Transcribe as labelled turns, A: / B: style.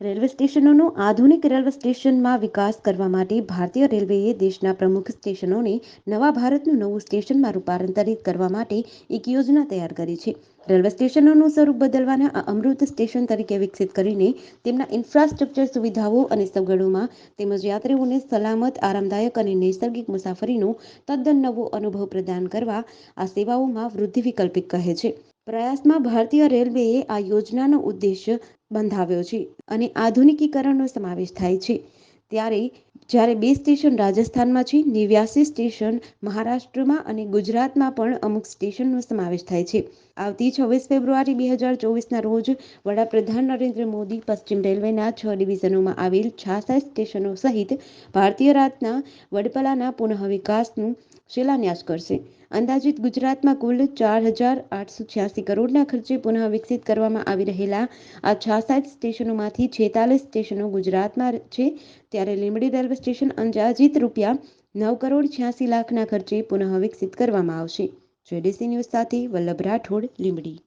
A: Railway સ્ટેશનોનો આધુનિક railway સ્ટેશનમાં વિકાસ કરવા માટે ભારતીય રેલવેએ દેશના પ્રમુખ સ્ટેશનોને નવા ભારતનું નવું સ્ટેશનમાં રૂપાંતરિત કરવા માટે એક યોજના તૈયાર કરી છે. રેલવે સ્ટેશનોનું સ્વરૂપ બદલવાના આ અમૃત સ્ટેશન તરીકે વિકસિત કરીને તેમના ઇન્ફ્રાસ્ટ્રક્ચર સુવિધાઓ અને સગવડોમાં તેમજ યાત્રીઓને સલામત, આરામદાયક અને નૈસર્ગિક મુસાફરીનો તદ્દન નવો અનુભવ પ્રદાન કરવા આ સેવાઓમાં વૃદ્ધિ વિકલ્પિક કહે છે. પ્રયાસમાં ભારતીય રેલવેએ આ યોજનાનો ઉદ્દેશ્ય બંધાવ્યો છે અને આધુનિકીકરણનો સમાવેશ થાય છે. ત્યારે જ્યારે બે સ્ટેશન રાજસ્થાનમાં છે, નેવ્યાસી સ્ટેશન મહારાષ્ટ્રમાં અને ગુજરાતમાં પણ અમુક સ્ટેશનનો સમાવેશ થાય છે. આવતી છવ્વીસ ફેબ્રુઆરી બે હજાર ચોવીસના રોજ વડાપ્રધાન નરેન્દ્ર મોદી પશ્ચિમ રેલવેના છ ડિવિઝનોમાં આવેલ છાસઠ સ્ટેશનો સહિત ભારતીય રાતના વડપલાના પુનઃ વિકાસનું શિલાન્યાસ કરશે. અંદાજિત ગુજરાતમાં કુલ ચાર હજાર આઠસો છ્યાસી કરોડના ખર્ચે પુનઃ વિકસિત કરવામાં આવી રહેલા આ છાસાઠ સ્ટેશનોમાંથી છેતાલીસ સ્ટેશનો ગુજરાતમાં છે, ત્યારે લીંબડી રેલવે સ્ટેશન અંદાજિત રૂપિયા નવ કરોડ છ્યાસી લાખના ખર્ચે પુનઃ વિકસિત કરવામાં આવશે. જેડીસી ન્યૂઝ સાથે વલ્લભ રાઠોડ, લીંબડી.